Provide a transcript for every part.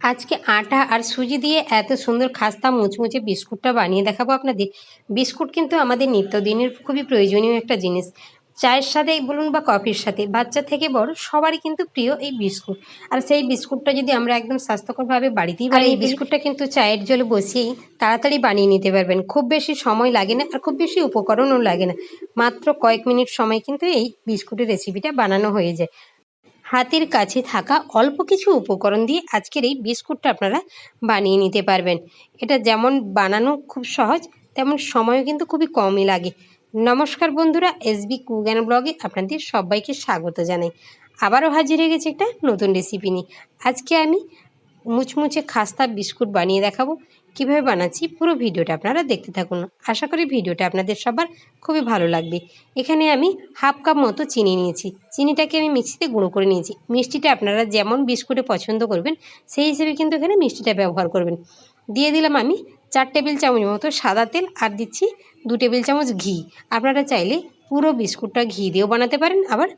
আজকে আটা আর সুজি দিয়ে এত সুন্দর খাস্তা মুচমুচে বিস্কুটটা বানিয়ে দেখাবো আপনাদের। বিস্কুট কিন্তু আমাদের নিত্যদিনের খুবই প্রয়োজনীয় একটা জিনিস। চায়ের সাথে বলুন বা কফির সাথে বাচ্চা থেকে বড় সবারই কিন্তু প্রিয় এই বিস্কুট। আর সেই বিস্কুটটা যদি আমরা একদম স্বাস্থ্যকরভাবে বাড়িতেই আর এই এই বিস্কুটটা কিন্তু চায়ের জলে বসিয়েই তাড়াতাড়ি বানিয়ে নিতে পারবেন। খুব বেশি সময় লাগে না আর খুব বেশি উপকরণও লাগে না। মাত্র কয়েক মিনিট সময় কিন্তু এই বিস্কুটের রেসিপিটা বানানো হয়ে যায়। হাতের কাছে থাকা অল্প কিছু উপকরণ দিয়ে আজকের এই বিস্কুটটা আপনারা বানিয়ে নিতে পারবেন। এটা যেমন বানানো খুব সহজ, তেমন সময়ও কিন্তু খুবই কমই লাগে। নমস্কার বন্ধুরা, এসবি কুগ্যান ব্লগে আপনাদের সবাইকে স্বাগত জানাই। আবারও হাজির হয়ে গেছে একটা নতুন রেসিপি নিয়ে। আজকে আমি মুচমুচে খাস্তা বিস্কুট বানিয়ে দেখাবো। কীভাবে বানাচ্ছি পুরো ভিডিওটা আপনারা দেখতে থাকুন। আশা করি ভিডিওটা আপনাদের সবার খুবই ভালো লাগবে। এখানে আমি হাফ কাপ মতো চিনি নিয়েছি। চিনিটাকে আমি মিক্সিতে গুঁড়ো করে নিয়েছি। মিষ্টিটা আপনারা যেমন বিস্কুটে পছন্দ করবেন, সেই হিসেবে কিন্তু এখানে মিষ্টিটা ব্যবহার করবেন। দিয়ে দিলাম আমি চার টেবিল চামচ মতো সাদা তেল আর দিচ্ছি দু টেবিল চামচ ঘি। আপনারা চাইলে পুরো বিস্কুটটা ঘি দিয়েও বানাতে পারেন, আবার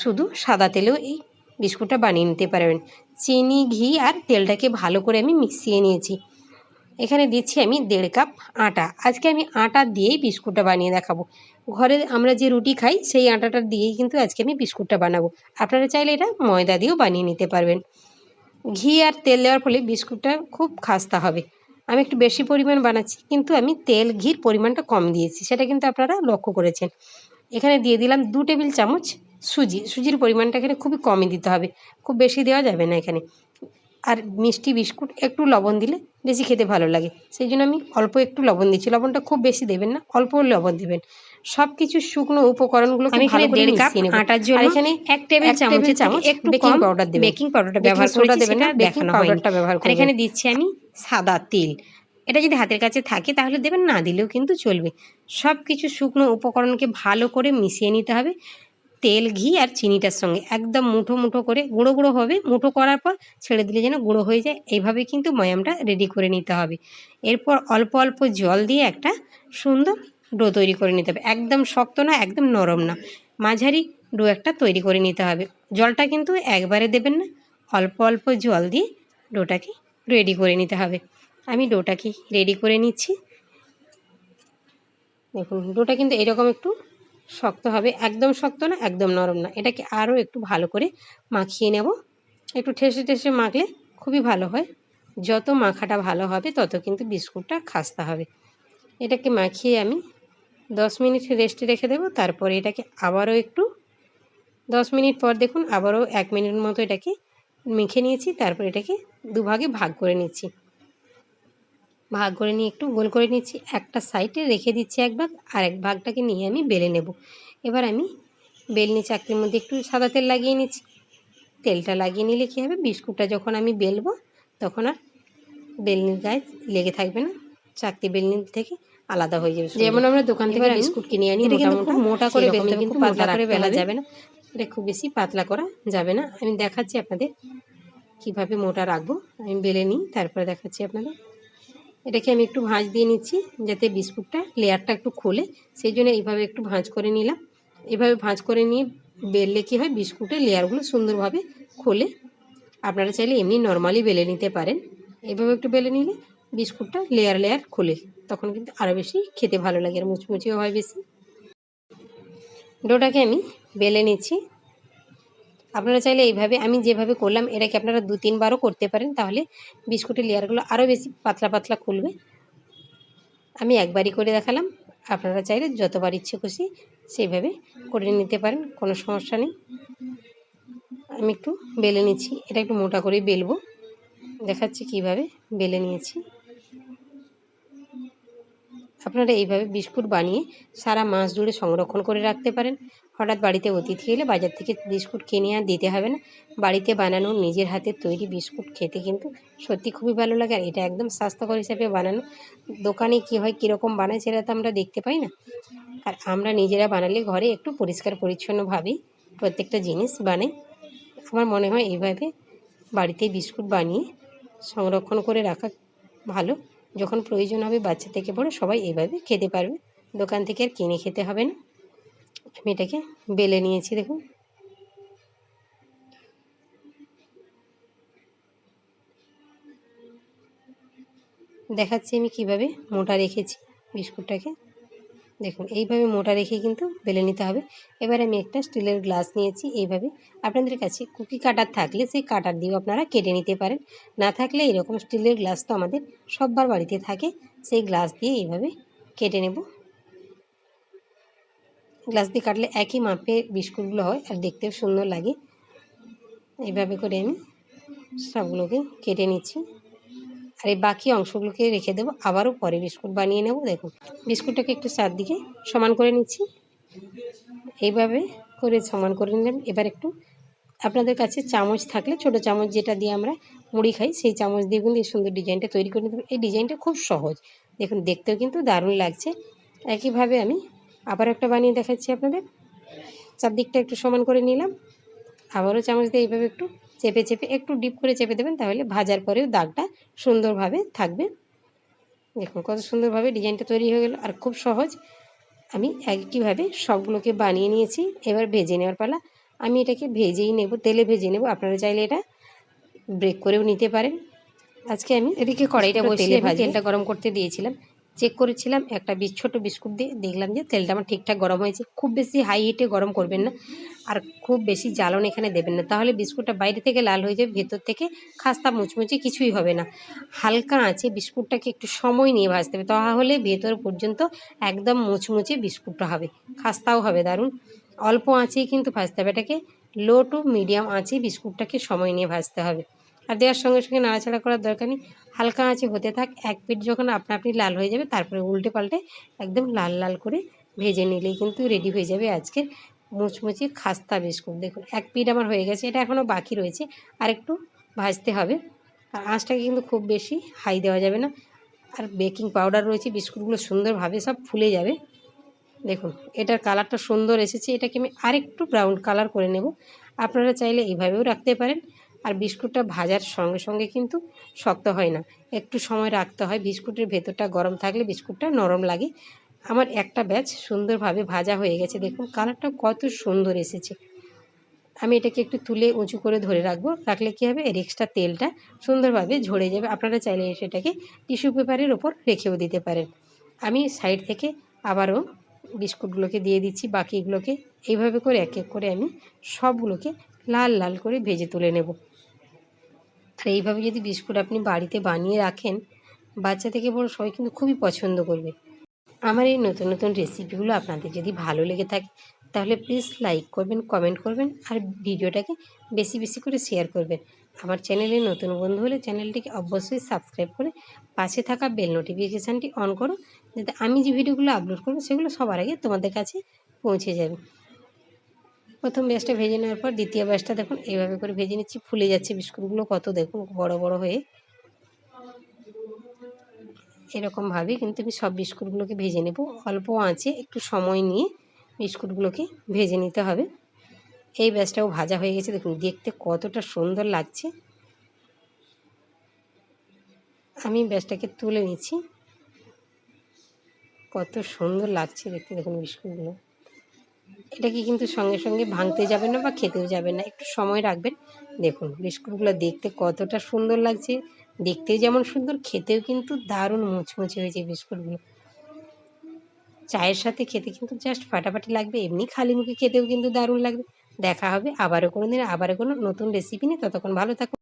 শুধু সাদা তেলেও এই বিস্কুটটা বানিয়ে নিতে পারবেন। চিনি, ঘি আর তেলটাকে ভালো করে আমি মিশিয়ে নিয়েছি। এখানে দিচ্ছি আমি দেড় কাপ আটা। আজকে আমি আটা দিয়েই বিস্কুটটা বানিয়ে দেখাবো। ঘরে আমরা যে রুটি খাই, সেই আটাটা দিয়েই কিন্তু আজকে আমি বিস্কুটটা বানাবো। আপনারা চাইলে এটা ময়দা দিয়েও বানিয়ে নিতে পারবেন। ঘি আর তেল দেওয়ার ফলে বিস্কুটটা খুব খাস্তা হবে। আমি একটু বেশি পরিমাণ বানাচ্ছি, কিন্তু আমি তেল ঘির পরিমাণটা কম দিয়েছি, সেটা কিন্তু আপনারা লক্ষ্য করেছেন। এখানে দিয়ে দিলাম দু টেবিল চামচ সুজি। সুজির পরিমাণটা এখানে খুবই কমই দিতে হবে। খুব বেশি দেওয়া যাবে না এখানে। আর মিষ্টি বিস্কুট, একটু লবণ দিলে বেশি খেতে ভালো লাগে। সেই জন্য আমি অল্প একটু লবণ দিচ্ছি। লবণটা খুব বেশি দেবেন না অল্প লবণ দেবেন। সব কিছু শুকনো উপকরণগুলো আমি এখানে দেড় কাপ আটার জন্য এখানে এক টেবিল চামচের চামচ একটু বেকিং পাউডার দেবেন। বেকিং পাউডারটা ব্যবহার সোডা দেবেন না, বেকিং পাউডারটা ব্যবহার আর এখানে দিচ্ছি আমি সাদা তেল। এটা যদি হাতের কাছে থাকে তাহলে দেবেন না দিলেও কিন্তু চলবে। সব কিছু শুকনো উপকরণকে ভালো করে মিশিয়ে নিতে হবে। তেল, ঘি আর চিনিটার সঙ্গে। একদম মুঠো মুঠো করে গুঁড়ো গুঁড়ো হবে। মুঠো করার পর ছেড়ে দিলে যেন গুঁড়ো হয়ে যায়। এইভাবে কিন্তু ময়ামটা রেডি করে নিতে হবে। এরপর অল্প অল্প জল দিয়ে একটা সুন্দর ডো তৈরি করে নিতে হবে। একদম শক্ত না, একদম নরম না। মাঝারি ডো একটা তৈরি করে নিতে হবে। জলটা কিন্তু একবারে দেবেন না। অল্প অল্প জল দিয়ে ডোটাকে রেডি করে নিতে হবে। আমি ডোটাকে রেডি করে নিচ্ছি। দেখুন ডোটা কিন্তু এরকম একটু শক্ত হবে। একদম শক্ত না, একদম নরম না। এটাকে আরও একটু ভালো করে মাখিয়ে নেব। একটু ঠেসে ঠেসে মাখলে খুবই ভালো হয়। যত মাখাটা ভালো হবে, তত কিন্তু বিস্কুটটা খাস্তা হবে। এটাকে মাখিয়ে আমি দশ মিনিট রেস্টে রেখে দেবো। তারপরে এটাকে আবারও একটু দশ মিনিট পর দেখুন, আবারও এক মিনিট মতো এটাকে মেখে নিয়েছি। তারপর এটাকে দুভাগে ভাগ করে নিচ্ছি। ভাগ করে নিয়ে একটু গোল করে নিচ্ছি। একটা সাইডে রেখে দিচ্ছি এক ভাগ আর এক ভাগটাকে নিয়ে আমি বেলে নেব। এবার আমি বেলনি চাকরির মধ্যে একটু সাদা তেল লাগিয়ে নিচ্ছি। তেলটা লাগিয়ে নিলে কী হবে? বিস্কুটটা যখন আমি বেলবো তখন আর বেলনির গায়ে লেগে থাকবে না। চাকরি বেলনি থেকে আলাদা হয়ে যাবে যেমন আমরা দোকান থেকে বিস্কুট কিনে আনি এটা মোটা কিন্তু মোটা খুব মোটা করে বেলতে কিন্তু পাতলা করে বেলা যাবে না। এটা খুব বেশি পাতলা করা যাবে না। আমি দেখাচ্ছি আপনাদের কীভাবে মোটা রাখব। আমি বেলে নিই তারপরে দেখাচ্ছি আপনাদের। এটাকে আমি একটু ভাঁজ দিয়ে নিচ্ছি, যাতে বিস্কুটটা লেয়ারটা একটু খোলে। সেই জন্য এইভাবে একটু ভাঁজ করে নিলাম। এভাবে ভাঁজ করে নিয়ে বেললে কী হয়, বিস্কুটের লেয়ারগুলো সুন্দরভাবে খোলে। আপনারা চাইলে এমনি নর্মালি বেলে নিতে পারেন। এভাবে একটু বেলে নিলে বিস্কুটটা লেয়ার লেয়ার খোলে। তখন কিন্তু আরও বেশি খেতে ভালো লাগে আর মুচমুচিও হয় বেশি। ডোটাকে আমি বেলে নিচ্ছি। আপনারা চাইলে এইভাবে আমি যেভাবে করলাম, এটাকে আপনারা দু, তিনবারও করতে পারেন, তাহলে বিস্কুটের লেয়ারগুলো আরও বেশি পাতলা পাতলা খুলবে। আমি একবারই করে দেখালাম, আপনারা চাইলে যতবার ইচ্ছে খুশি সেইভাবে করে নিতে পারেন, কোনো সমস্যা নেই। আমি একটু বেলে নিচ্ছি, এটা একটু মোটা করে বেলবো। দেখাচ্ছি কীভাবে বেলে নিয়েছি। আপনারা এইভাবে বিস্কুট বানিয়ে সারা মাস জুড়ে সংরক্ষণ করে রাখতে পারেন। হঠাৎ বাড়িতে অতিথি এলে বাজার থেকে বিস্কুট কিনে আর দিতে হবে না। বাড়িতে বানানো নিজের হাতে তৈরি বিস্কুট খেতে কিন্তু সত্যি খুবই ভালো লাগে আর এটা একদম স্বাস্থ্যকর হিসাবে বানানো। দোকানে কী হয়, কীরকম বানায় সেটা তো আমরা দেখতে পাই না। আর আমরা নিজেরা বানালে ঘরে একটু পরিষ্কার পরিচ্ছন্নভাবেই প্রত্যেকটা জিনিস বানাই। আমার মনে হয় এইভাবে বাড়িতে বিস্কুট বানিয়ে সংরক্ষণ করে রাখা ভালো। যখন প্রয়োজন হবে বাচ্চা থেকে বড় সবাই এইভাবে খেতে পারবে। দোকান থেকে আর কিনে খেতে হবে না। আমি এটাকে বেলে নিয়েছি, দেখুন। দেখাচ্ছি আমি কীভাবে মোটা রেখেছি বিস্কুটটাকে। দেখুন, এইভাবে মোটা রেখে কিন্তু বেলে নিতে হবে। এবার আমি একটা স্টিলের গ্লাস নিয়েছি, এইভাবে। আপনাদের কাছে কুকি কাটার থাকলে সেই কাটার দিয়েও আপনারা কেটে নিতে পারেন। না থাকলে এরকম স্টিলের গ্লাস তো আমাদের সববার বাড়িতে থাকে। সেই গ্লাস দিয়ে এইভাবে কেটে নেব। গ্লাস দিয়ে কাটলে একই মাপে বিস্কুটগুলো হয় আর দেখতেও সুন্দর লাগে। এইভাবে করে আমি সবগুলোকে কেটে নিচ্ছি। আর এই বাকি অংশগুলোকে রেখে দেবো। আবারও পরে বিস্কুট বানিয়ে নেব। দেখুন, বিস্কুটটাকে একটু চারদিকে সমান করে নিচ্ছি। এইভাবে করে সমান করে নিলাম। এবার একটু আপনাদের কাছে চামচ থাকলে, ছোট চামচ যেটা দিয়ে আমরা মুড়ি খাই, সেই চামচ দিয়ে কিন্তু এই সুন্দর ডিজাইনটা তৈরি করে নিতে এই ডিজাইনটা খুব সহজ। দেখুন, দেখতেও কিন্তু দারুণ লাগছে। একইভাবে আমি আবার একটা বানিয়ে দেখাচ্ছি আপনাদের। চারদিকটা একটু সমান করে নিলাম। আবারও চামচ দিয়ে এইভাবে একটু চেপে চেপে একটু ডিপ করে চেপে দেবেন তাহলে ভাজার পরেও দাগটা সুন্দরভাবে থাকবে। দেখুন কত সুন্দরভাবে ডিজাইনটা তৈরি হয়ে গেল। আর খুব সহজ আমি একইভাবে সবগুলোকে বানিয়ে নিয়েছি। এবার ভেজে নেওয়ার পালা। আমি এটাকে ভেজেই নেব তেলে ভেজে নেব। আপনারা চাইলে এটা ব্রেক করেও নিতে পারেন। আজকে আমি এদিকে কড়াইটা বসিয়ে তেলটা গরম করতে দিয়েছিলাম। চেক করেছিলাম, একটা বিস ছোটো বিস্কুট দিয়ে দেখলাম যে তেলটা আমার ঠিকঠাক গরম হয়েছে। খুব বেশি হাই হিটে গরম করবেন না, আর খুব বেশি জ্বালন এখানে দেবেন না। তাহলে বিস্কুটটা বাইরে থেকে লাল হয়ে যাবে, ভেতর থেকে খাস্তা, মুচমুচে কিছুই হবে না। হালকা আছে বিস্কুটটাকে একটু সময় নিয়ে ভাজতে হবে, তাহলে ভেতর পর্যন্ত একদম মুচমুচে বিস্কুটটা হবে। খাস্তাও হবে, দারুণ। অল্প আঁচেই কিন্তু ভাজতে হবে, এটাকে লো টু মিডিয়াম আঁচে বিস্কুটটাকে সময় নিয়ে ভাজতে হবে। আর দেওয়ার সঙ্গে সঙ্গে নাড়াচাড়া করার দরকার নেই। হালকা আঁচে হতে থাক, এক পিঠ যখন আপনা আপনি লাল হয়ে যাবে, তারপরে উল্টে পাল্টে একদম লাল লাল করে ভেজে নিলেই কিন্তু রেডি হয়ে যাবে আজকের মুচমুচি খাস্তা বিস্কুট। দেখুন, এক পিঠ আমার হয়ে গেছে, এটা এখনও বাকি রয়েছে, আর একটু ভাজতে হবে। আর আঁচটাকে কিন্তু খুব বেশি হাই দেওয়া যাবে না। আর বেকিং পাউডার রয়েছে, বিস্কুটগুলো সুন্দরভাবে সব ফুলে যাবে। দেখুন, এটার কালারটা সুন্দর এসেছে, এটাকে আমি আরেকটু ব্রাউন কালার করে নেব। আপনারা চাইলে এইভাবেও রাখতে পারেন। আর বিস্কুটটা ভাজার সঙ্গে সঙ্গে কিন্তু শক্ত হয় না। একটু সময় রাখতে হয়। বিস্কুটের ভেতরটা গরম থাকলে বিস্কুটটা নরম লাগে। আমার একটা ব্যাচ সুন্দরভাবে ভাজা হয়ে গেছে। দেখুন কালারটা কত সুন্দর এসেছে। আমি এটাকে একটু তুলে উঁচু করে ধরে রাখব। রাখলে কী হবে? এর এক্সট্রা তেলটা সুন্দরভাবে ঝরে যাবে। আপনারা চাইলে সেটাকে টিস্যু পেপারের ওপর রেখেও দিতে পারেন। আমি সাইড থেকে আবারও বিস্কুটগুলোকে দিয়ে দিচ্ছি। বাকিগুলোকে এইভাবে করে এক এক করে আমি সবগুলোকে লাল লাল করে ভেজে তুলে নেব। আর এইভাবে যদি বিস্কুট আপনি বাড়িতে বানিয়ে রাখেন, বাচ্চা থেকে বড় সবাই কিন্তু খুবই পছন্দ করবে। আমার এই নতুন নতুন রেসিপিগুলো আপনাদের যদি ভালো লেগে থাকে, তাহলে প্লিজ লাইক করবেন, কমেন্ট করবেন, আর ভিডিওটাকে বেশি বেশি করে শেয়ার করবেন। আমার চ্যানেলে নতুন বন্ধু হলে চ্যানেলটিকে অবশ্যই সাবস্ক্রাইব করে পাশে থাকা বেল নোটিফিকেশানটি অন করো, যাতে আমি যে ভিডিওগুলো আপলোড করব, সেগুলো সবার আগে তোমাদের কাছে পৌঁছে যাবে। প্রথম ব্যাসটা ভেজে নেওয়ার পর দ্বিতীয় ব্যাসটা দেখুন, এইভাবে করে ভেজে নিচ্ছি। ফুলে যাচ্ছে বিস্কুটগুলো, কত দেখুন, বড় বড় হয়ে। এরকমভাবে কিন্তু আমি সব বিস্কুটগুলোকে ভেজে নেব। অল্প আঁচে একটু সময় নিয়ে বিস্কুটগুলোকে ভেজে নিতে হবে। এই ব্যাসটাও ভাজা হয়ে গেছে, দেখুন, দেখতে কতটা সুন্দর লাগছে। আমি ব্যাসটাকে তুলে নিচ্ছি। কত সুন্দর লাগছে দেখতে, দেখুন বিস্কুটগুলো। এটাকে কিন্তু সঙ্গে সঙ্গে ভাঙতে যাবে না বা খেতেও যাবে না। একটু সময় রাখবেন। দেখুন, বিস্কুটগুলো দেখতে কতটা সুন্দর লাগছে। দেখতেও যেমন সুন্দর, খেতেও কিন্তু দারুণ মুচমুচে হয়েছে বিস্কুটগুলো। চায়ের সাথে খেতে কিন্তু জাস্ট ফাটাফাটি লাগবে। এমনি খালি মুখে খেতেও কিন্তু দারুণ লাগবে। দেখা হবে আবারও কোনো দিন আবারও কোনো নতুন রেসিপি নিয়ে। ততক্ষণ ভালো থাকুন।